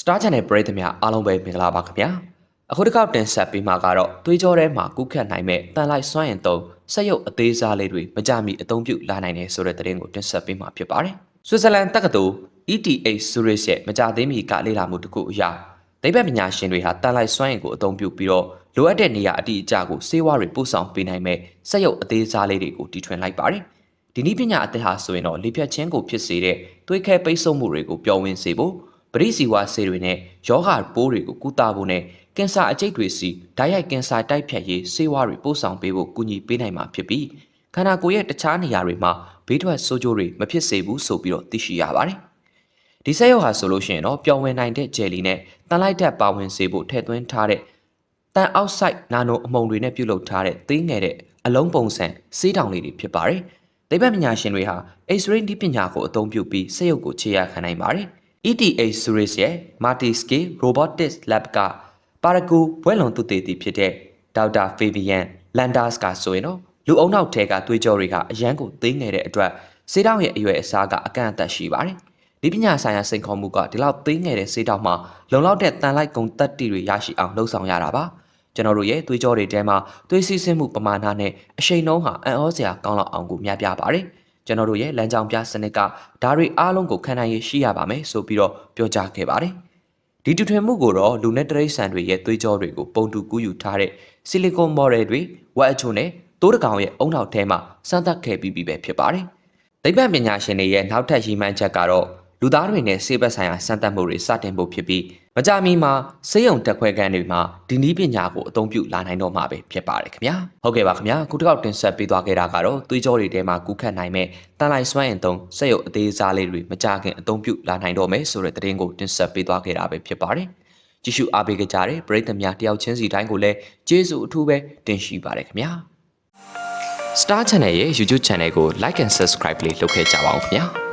Star Channel ပရိသတ်များအားလုံးပဲမင်္ဂလာပါခင်ဗျာအခုတစ်ခါတင်ဆက်ပေးမှာကတော့သွေးကြောထဲမှာကူးခတ်နိုင်မဲ့တန်လိုက်စွမ်းရင်သုံးဆက်ရုပ်အသေးစားလေးတွေမကြမီအသုံးပြုလာနိုင်တယ်ဆိုတဲ့သတင်းကိုတင်ဆက်ပေးမှာဖြစ်ပါတယ်ဆွစ်ဇာလန်တက္ကသိုလ် ETH Zurich ရဲ့မကြသေးမီကလေ့လာမှုတစ်ခုအရသိပ္ပံပညာရှင်တွေဟာတန်လိုက်စွမ်းရင်ကိုအသုံးပြုပြီးတော့လိုအပ်တဲ့နေရာအတိအကျကိုစေဝါတွေပို့ဆောင်ပေးနိုင်မဲ့ဆက်ရုပ်အသေးစားလေးတွေကိုတီထွင်လိုက်ပါတယ်ဒီနည်းပညာအသက်ဟာဆိုရင်တော့လေဖြတ်ခြင်းကိုဖြစ်စေတဲ့သွေးခဲပိတ်ဆို့မှုတွေကိုပျော်ဝင်စေဖို့ ပရိစီဝါဆေးတွေနဲ့ယောဂပိုးတွေကိုကုသဖို့နဲ့ကင်ဆာအကျိတ်တွေစီဓာတ်ရိုက်ကင်ဆာတိုက်ဖြတ်ရေးဆေးဝါးတွေပို့ဆောင်ပေးဖို့ကူညီပေးနိုင်မှာဖြစ်ပြီးခန္ဓာကိုယ်ရဲ့တခြားနေရာတွေမှာဘေးထွက်ဆိုးကျိုးတွေမဖြစ်စေဘူးဆိုပြီးတော့သိရှိရပါတယ်။ဒီဆက်ရုပ်ဟာဆိုလို့ရှိရင်တော့ပျော်ဝင်နိုင်တဲ့ဂျယ်လီနဲ့တန်လိုက်တက်ပါဝင်စေဖို့ထည့်သွင်းထားတဲ့တန်အောက်ဆိုက်နာနိုအမုံတွေနဲ့ပြုလုပ်ထားတဲ့သေးငယ်တဲ့အလုံးပုံစံစေးတောင်လေးတွေဖြစ်ပါတယ်။သိပ္ပံပညာရှင်တွေဟာ X-ray ဒီပညာကိုအသုံးပြုပြီးဆက်ရုပ်ကိုခြေရခံနိုင်ပါတယ်။ ETH Zurich ရဲ့ Multi-Scale Robotics Lab ကပါရဂူဘွဲလွန်သူတေတီဖြစ်တဲ့ဒေါက်တာဖေဗီယန်လန်ဒါစ်ကဆိုရင်တော့လူအုံနောက်ထဲကသွေးကြောတွေကအရန်ကိုသိငယ်တဲ့အတွက်စေးတောင်ရဲ့အရွယ်အစားကအကန့်အသတ်ရှိပါတယ်။ဒီပညာဆိုင်ရာစိန်ခေါ်မှုကဒီလောက်သိငယ်တဲ့စေးတောင်မှာလုံလောက်တဲ့တန်လိုက်ကုန်တက်တီတွေရရှိအောင်လှုံ့ဆော်ရတာပါ။ကျွန်တော်တို့ရဲ့သွေးကြောတွေထဲမှာသွေးစီးဆင်းမှုပမာဏနဲ့အရှိန်နှုန်းဟာအံ့ဩစရာကောင်းလောက်အောင်ကိုများပြားပါတယ်။ ကျွန်တော်တို့ရဲ့လမ်းကြောင်းပြစနစ်ကဓာတ်တွေအားလုံးကိုခံနိုင်ရရှိရပါမယ်ဆိုပြီးတော့ပြောကြားခဲ့ပါတယ်။ဒီတူထွင်မှုကိုတော့လူနဲ့တရိတ်ဆန်တွေရဲ့သွေးကြောတွေကိုပုံတူကူးယူထားတဲ့ဆီလီကွန်မော်ဒယ်တွေဝက်အချိုနဲ့တိုးတကောင်ရဲ့အုံနောက်ထဲမှာစမ်းသပ်ခဲ့ပြီးပြီပဲဖြစ်ပါတယ်။သိပ္ပံပညာရှင်တွေရဲ့နောက်ထပ်ရည်မှန်းချက်ကတော့ လူသားတွေနဲ့ဆေးဘက်ဆိုင်ရာစမ်းသပ်မှုတွေစတင်ဖို့ဖြစ်ပြီးမကြမီမှာဆေးရုံတက်ခွဲခန်းတွေမှာဒီနည်းပညာကိုအသုံးပြုလာနိုင်တော့မှာပဲဖြစ်ပါတယ်ခင်ဗျာဟုတ်ကဲ့ပါခင်ဗျာခုတစ်ခေါက်တင်ဆက်ပေးသွားခဲ့တာကတော့သွေးကြောတွေထဲမှာကူးခတ်နိုင်မဲ့တန်လိုက်စွမ်းရင်သုံးစက်ရုပ်အသေးစားလေးတွေမကြခင်အသုံးပြုလာနိုင်တော့မယ်ဆိုတဲ့သတင်းကိုတင်ဆက်ပေးသွားခဲ့တာပဲဖြစ်ပါတယ်ကြည့်ရှုအားပေးကြတဲ့ပရိသတ်များတယောက်ချင်းစီတိုင်းကိုလည်းကျေးဇူးအထူးပဲတင်ရှိပါတယ်ခင်ဗျာ Star Channel ရဲ့ YouTube Channel ကို Like and Subscribe လေးလုပ်ခဲ့ကြပါဦးခင်ဗျာ